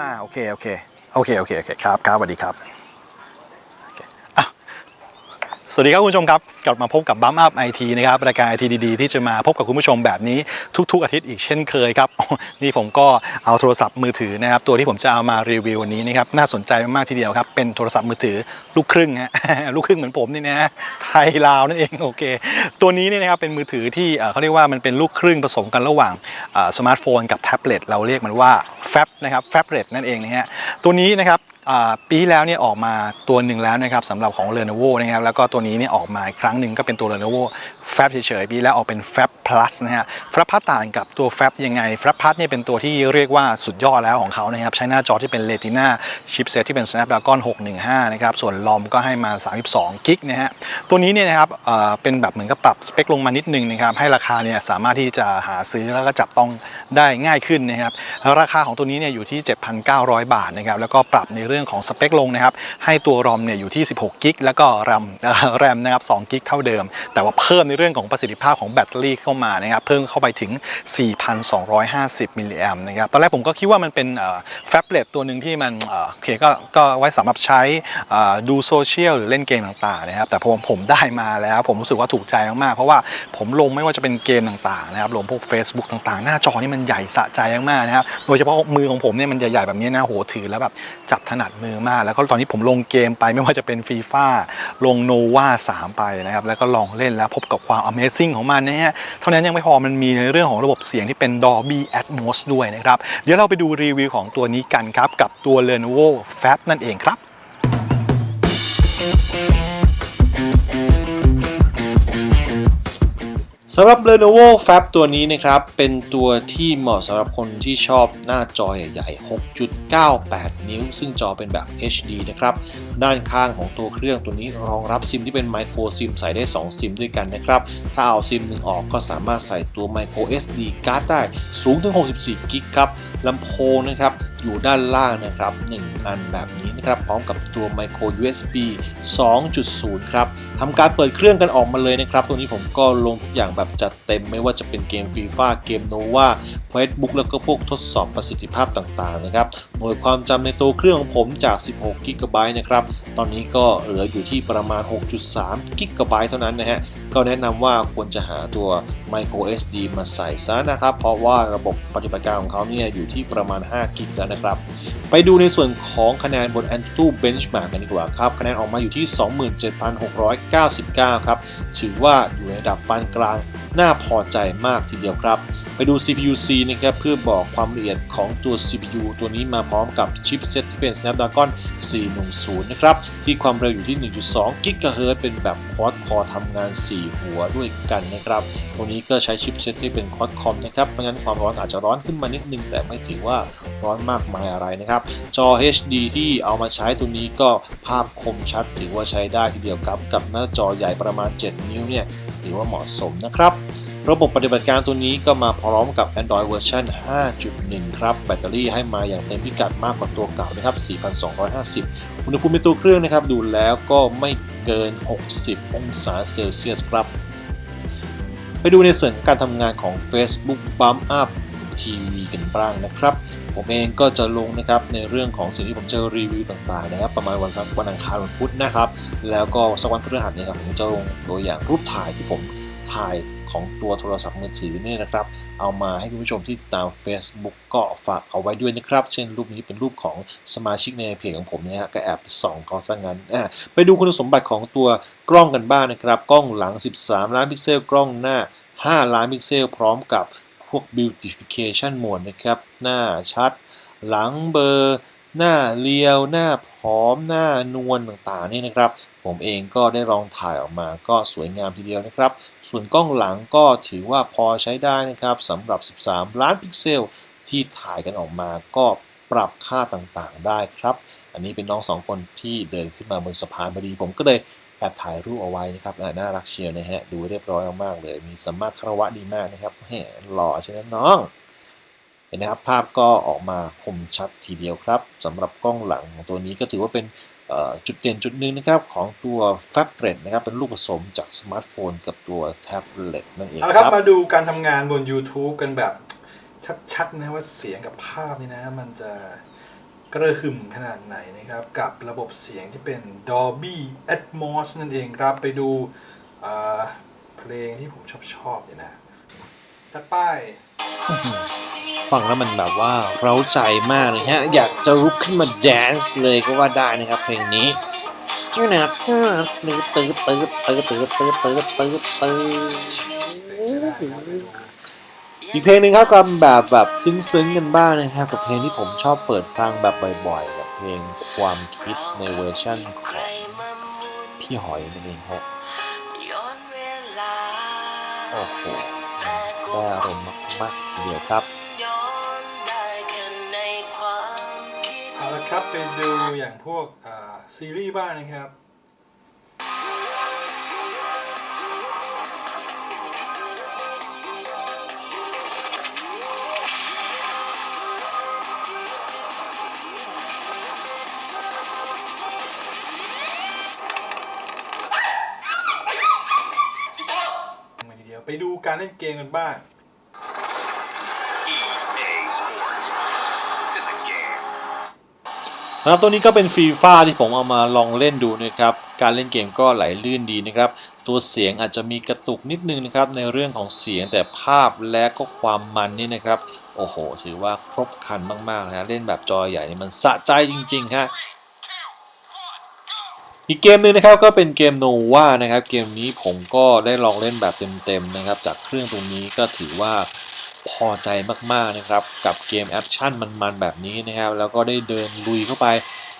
มาโอเคโอเคโอเคโอเคโอเคครับครับสวัสดีครับ สวัสดีครับคุณผู้ชมครับกลับมาพบกับบัมอัพไอทีนะครับรายการไอทีดีๆที่จะมาพบกับคุณผู้ชมแบบนี้ทุก ๆ อาทิตย์อีกเช่นเคยครับ นี่ผมก็เอาโทรศัพท์มือถือนะครับตัวที่ผมจะเอามารีวิววันนี้นะครับน่าสนใจมากๆทีเดียวครับ เป็นโทรศัพท์มือถือลูกครึ่งฮะลูกครึ่งเหมือนผมนี่นะฮะไทยลาวนั่นเองโอเค ตัวนี้เนี่ยนะครับเป็นมือถือที่เขาเรียกว่ามันเป็นลูกครึ่งผสมกันระหว่างสมาร์ทโฟนกับแท็บเล็ตเราเรียกมันว่าแฟบนะครับแฟบเล็ตนั่นเองนะฮะตัวนี้นะครับปีที่แล้วเนี่ยออกมาตัวหนึ่งแล้วนะครับสำหรับของเรโนโวนะครับแล้วก็ตัวนี้เนี่ยออกมาอีกครั้งหนึ่งก็เป็นตัวเรโนโว แฟบเฉยๆปีแล้วออกเป็นแฟบ plus นะฮะแฟบพัต่างกับตัวแฟบยังไงแฟบพัเนี่ยเป็นตัวที่เรียกว่าสุดยอดแล้วของเขานะครับ ใช้หน้าจอที่เป็น Retina chipset ที่เป็น Snapdragon 615 นะครับ ส่วน ROM ก็ให้มา 32กิกนะฮะ ตัวนี้เนี่ยนะครับเอ่อเป็นแบบเหมือนกับปรับสเปคลงมานิดนึงนะครับ ให้ราคาเนี่ยสามารถที่จะหาซื้อแล้วก็จับต้องได้ง่ายขึ้นนะครับ ราคาของตัวนี้เนี่ยอยู่ที่ 7,900 บาทนะครับ แล้วก็ปรับในเรื่องของสเปคลงนะครับ ให้ตัว ROM เนี่ยอยู่ที่ 16กิกแล้วก็ RAM แรมนะครับ2กิกเท่าเดิม แต่ว่าเพิ่มในเรื่องของประสิทธิภาพของแบตเตอรี่เข้ามานะครับเพิ่มเข้าไปถึง 4,250 มิลลิแอมนะครับตอนแรกผมก็คิดว่ามันเป็นแฟบเลตตัวหนึ่งที่มันโอเคก็ก็ไว้สำหรับใช้ดูโซเชียลหรือเล่นเกมต่างๆนะครับแต่พอผมได้มาแล้วผมรู้สึกว่าถูกใจมากๆ เพราะว่าผมลงไม่ว่าจะเป็นเกมต่างๆนะครับลงพวก Facebook ต่างๆ หน้าจอนี่มันใหญ่สะใจมากๆนะครับโดยเฉพาะมือของผมเนี่ยมันใหญ่ๆแบบนี้นะโหถือแล้วแบบจับถนัดมือมาก แล้วก็ตอนนี้ผมลงเกมไปไม่ว่าจะเป็นฟีฟ่าลงโนวา3ไปนะครับแล้วก็ลองเล่นแล้วพบกับความ Amazing ของมันนะฮะเท่านั้นยังไม่พอมันมีในเรื่องของระบบเสียงที่เป็น Dolby Atmos ด้วยนะครับ เดี๋ยวเราไปดูรีวิวของตัวนี้กันครับ กับตัว Lenovo Fab นั่นเองครับำหรับ Lenovo Fab ตัวนี้นะครับ เป็นตัวที่เหมาะสำหรับคนที่ชอบหน้าจอใหญ่ๆ 6.98 นิ้ว ซึ่งจอเป็นแบบ HD นะครับ ด้านข้างของตัวเครื่องตัวนี้รองรับซิมที่เป็น Micro SIM ใส่ได้ 2 ซิมด้วยกันนะครับ ถ้าเอาซิมหนึ่งออกก็สามารถใส่ตัว Micro SD card ได้สูงถึง 64กิกครับลำโพงนะครับ อยู่ด้านล่างนะครับ 1 อันแบบนี้นะครับ พร้อมกับตัว Micro USB 2.0 ครับทำการเปิดเครื่องกันออกมาเลยนะครับ ตัวนี้ผมก็ลงทุกอย่างแบบจัดเต็มไม่ว่าจะเป็นเกม FIFA เกม Nova Facebook แล้วก็พวกทดสอบประสิทธิภาพต่างๆนะครับ หน่วยความจำในตัวเครื่องของผมจาก 16 g b นะครับ ตอนนี้ก็เหลืออยู่ที่ประมาณ 6.3 g b เท่านั้นนะฮะ ก็แนะนำว่าควรจะหาตัว micro SD มาใส่ซะนะครับ เพราะว่าระบบปฏิบัติการของเขาเนี่ยอยู่ที่ประมาณ5กิกแล้วนะครับ ไปดูในส่วนของคะแนนบน Antutu Benchmark กันดีกว่าครับ คะแนนออกมาอยู่ที่ 27,699 ครับ ถือว่าอยู่ในระดับปานกลาง น่าพอใจมากทีเดียวครับ ไปดู CPU-C นะครับเพื่อบอกความละเอียดของตัว CPU ตัวนี้มาพร้อมกับชิปเซ็ตที่เป็น Snapdragon 410 นะครับ ที่ความเร็วอยู่ที่ 1.2 GHz เป็นแบบควอดคอทำงาน 4 หัวด้วยกันนะครับ ตัวนี้ก็ใช้ชิปเซ็ตที่เป็นควอดคอมนะครับ เพราะงั้นความร้อนอาจจะร้อนขึ้นมานิดนึง แต่ไม่ถือว่าร้อนมากมายอะไรนะครับ จอ HD ที่เอามาใช้ตัวนี้ก็ภาพคมชัดถือว่าใช้ได้ทีเดียวครับ กับหน้าจอใหญ่ประมาณ 7 นิ้วเนี่ยถือว่าเหมาะสมนะครับ ระบบปฏิบัติการตัวนี้ก็มาพร้อมกับ Android เวอร์ชัน5.1 ครับ แบตเตอรี่ให้มาอย่างเต็มพิกัดมากกว่าตัวเก่านะครับ 4,250 อุณหภูมิในตัวเครื่องนะครับ ดูแล้วก็ไม่เกิน 60 องศาเซลเซียสครับ ไปดูในส่วนการทำงานของ Facebook Bump Up TV กันบ้างนะครับ ผมเองก็จะลงนะครับในเรื่องของสิ่งที่ผมเจอรีวิวต่างๆนะครับ ประมาณวันสักวันอังคารวันพุธนะครับ แล้วก็สักวันพฤหัสเนี่ยครับผมจะลงตัวอย่างรูปถ่ายที่ผม ถ่ายของตัวโทรศัพท์มือถือเนี่ยนะครับ เอามาให้คุณผู้ชมที่ตาม Facebook ก็ฝากเอาไว้ด้วยนะครับ เช่นรูปนี้เป็นรูปของสมาชิกในเพจของผมเนี่ยฮะก็แอบส่องเขาซะงั้นอะไปดูคุณสมบัติของตัวกล้องกันบ้างนะครับ กล้องหลัง 13 ล้านพิกเซลกล้องหน้า 5 ล้านพิกเซล พร้อมกับพวก beautification mode นะครับ หน้าชัด หลังเบอร์ หน้าเรียว หน้าผอม หน้านวลต่างๆนี่นะครับ ผมเองก็ได้ลองถ่ายออกมาก็สวยงามทีเดียวนะครับ ส่วนกล้องหลังก็ถือว่าพอใช้ได้นะครับสำหรับ 13 ล้านพิกเซลที่ถ่ายกันออกมาก็ปรับค่าต่างๆได้ครับ อันนี้เป็นน้องสองคนที่เดินขึ้นมาบนสะพานพอดี ผมก็เลยแอบถ่ายรูปเอาไว้นะครับน่ารักเชียวนะฮะ ดูเรียบร้อยมากๆเลย มีสมมาคารวะดีมากนะครับแหมหล่อใช่ไหมน้อง เห็นนะครับภาพก็ออกมาคมชัดทีเดียวครับสำหรับกล้องหลังของตัวนี้ก็ถือว่าเป็น จุดเด่นจุดหนึ่งนะครับของตัว f a b r e t นะครับเป็นลูกผสมจากสมาร์ทโฟนกับตัวแท็บเล็ตนั่นเองเอาละคครัรับ มาดูการทำงานบน YouTube กันแบบชัดๆนะว่าเสียงกับภาพนี่นะ มันจะกระหึ่มขนาดไหนนะครับ กับระบบเสียงที่เป็น Dolby Atmos นั่นเองครับไปดูอ่าเพลงที่ผมชอบชอบเนี่ยนะจัดป้าย ฟังแล้วมันแบบว่าเร้าใจมากเลยฮะ อยากจะลุกขึ้นมาแดนซ์เลยก็ว่าได้นะครับเพลงนี้จูนัดตื้อตื้อตื้อตื้อตื้อตื้อตื้อตื้อตื้อตื้อเสียงใช้ได้ครับไปดูอีกเพลงหนึ่งครับก็แบบแบบซึ้งๆกันบ้างนะครับกับเพลงที่ผมชอบเปิดฟังแบบบ่อยๆกับเพลงความคิดในเวอร์ชั่นของพี่หอยนั่นเองฮะโอ้โห ได้อารมณ์มากๆทีเดียวครับย้อนได้แค่ในความคิดเอาละครับไปดูอย่างพวกอ่าซีรีส์บ้างนะครับ ไปดูการเล่นเกมกันบ้าง EA Sports. To the game. สำหรับตัวนี้ก็เป็นฟรีฟ้าที่ผมเอามาลองเล่นดูนะครับ การเล่นเกมก็ไหลลื่นดีนะครับ ตัวเสียงอาจจะมีกระตุกนิดนึงนะครับ ในเรื่องของเสียงแต่ภาพและก็ความมันนี่นะครับ โอ้โห ถือว่าครบครันมากๆนะเล่นแบบจอใหญ่นี่มันสะใจจริงๆฮะ อีกเกมหนึ่งนะครับก็เป็นเกมโนวานะครับเกมนี้ผมก็ได้ลองเล่นแบบเต็มๆนะครับจากเครื่องตรงนี้ก็ถือว่าพอใจมากๆนะครับกับเกมแอคชั่นมันๆแบบนี้นะครับแล้วก็ได้เดินลุยเข้าไป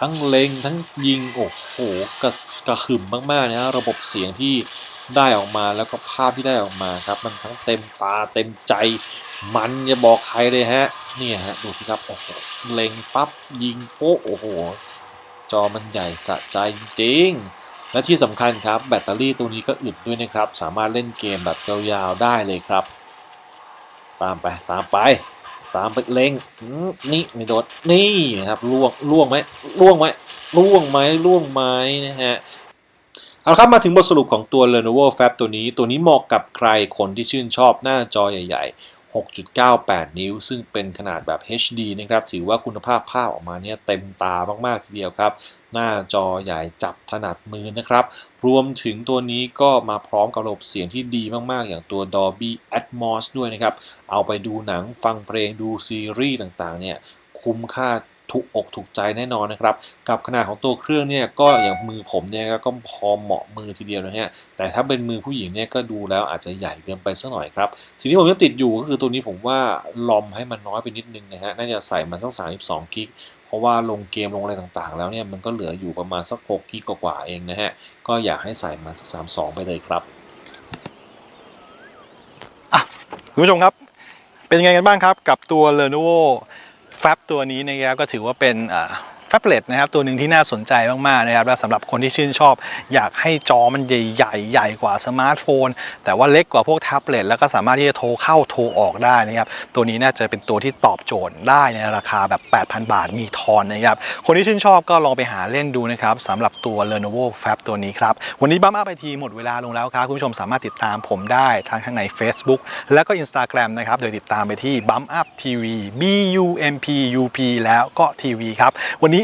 ทั้งเล็งทั้งยิงโอ้โหกระกระหึ่มมากๆนะฮะระบบเสียงที่ได้ออกมาแล้วก็ภาพที่ได้ออกมาครับมันทั้งเต็มตาเต็มใจมันอย่าบอกใครเลยฮะนี่ฮะดูสิครับโอ้โหเล็งปั๊บยิงโป๊ะโอ้โห จอมันใหญ่สะใจจริง และที่สำคัญครับแบตเตอรี่ตัวนี้ก็อึดด้วยนะครับ สามารถเล่นเกมแบบยาวๆได้เลยครับ ตามไปตามไป ตามไปเล็งนี่ไม่โดดนี่นะครับล่วงล่วงไหมล่วงไหมล่วงไหมล่วงไหมนะฮะเอาละครับมาถึงบทสรุปของตัว Lenovo Fab ตัวนี้ ตัวนี้เหมาะกับใครคนที่ชื่นชอบหน้าจอใหญ่ๆ 6.98 นิ้ว ซึ่งเป็นขนาดแบบ HD นะครับ ถือว่าคุณภาพภาพออกมาเนี่ยเต็มตามาก ๆ ทีเดียวครับ หน้าจอใหญ่จับถนัดมือนะครับ รวมถึงตัวนี้ก็มาพร้อมกับระบบเสียงที่ดีมาก ๆ อย่างตัว Dolby Atmos ด้วยนะครับ เอาไปดูหนังฟังเพลงดูซีรีส์ต่าง ๆ เนี่ย คุ้มค่า ถูกอกถูกใจแน่นอนนะครับ กับขนาดของตัวเครื่องเนี่ยก็อย่างมือผมเนี่ยก็พอเหมาะมือทีเดียวนะฮะแต่ถ้าเป็นมือผู้หญิงเนี่ยก็ดูแล้วอาจจะใหญ่เกินไปสักหน่อยครับสิ่งที่ผมยังติดอยู่ก็คือตัวนี้ผมว่าลอมให้มันน้อยไปนิดนึงนะฮะน่าจะใส่มันสัก32กิกเพราะว่าลงเกมลงอะไรต่างๆ แล้วเนี่ยมันก็เหลืออยู่ประมาณสัก6กิกกว่าๆเองนะฮะ ก็อยากให้ใส่มาสัก32ไปเลยครับคุณผู้ชมครับ เป็นยังไงกันบ้างครับกับตัว Lenovo แฟบตัวนี้นะครับก็ถือว่าเป็น แฟบเล็ตนะครับตัวหนึ่งที่น่าสนใจมากๆนะครับและสำหรับคนที่ชื่นชอบ อยากให้จอมันใหญ่ๆใหญ่กว่าสมาร์ทโฟน แต่ว่าเล็กกว่าพวกแท็บเล็ตแล้วก็สามารถที่จะโทรเข้าโทรออกได้นะครับตัวนี้น่าจะเป็นตัวที่ตอบโจทย์ได้ในราคาแบบ 8,000 บาทมีทอนนะครับคนที่ชื่นชอบก็ลองไปหาเล่นดูนะครับสำหรับตัว Lenovo Fab ตัวนี้ครับวันนี้บัมอัพไอทีหมดเวลาลงแล้วครับคุณผู้ชมสามารถติดตามผมได้ทั้งข้างใน Facebook แล้วก็ Instagram นะครับโดยติดตามไปที่ Bump Up TV B U M P U P แล้วก็ทีวีครับวันนี้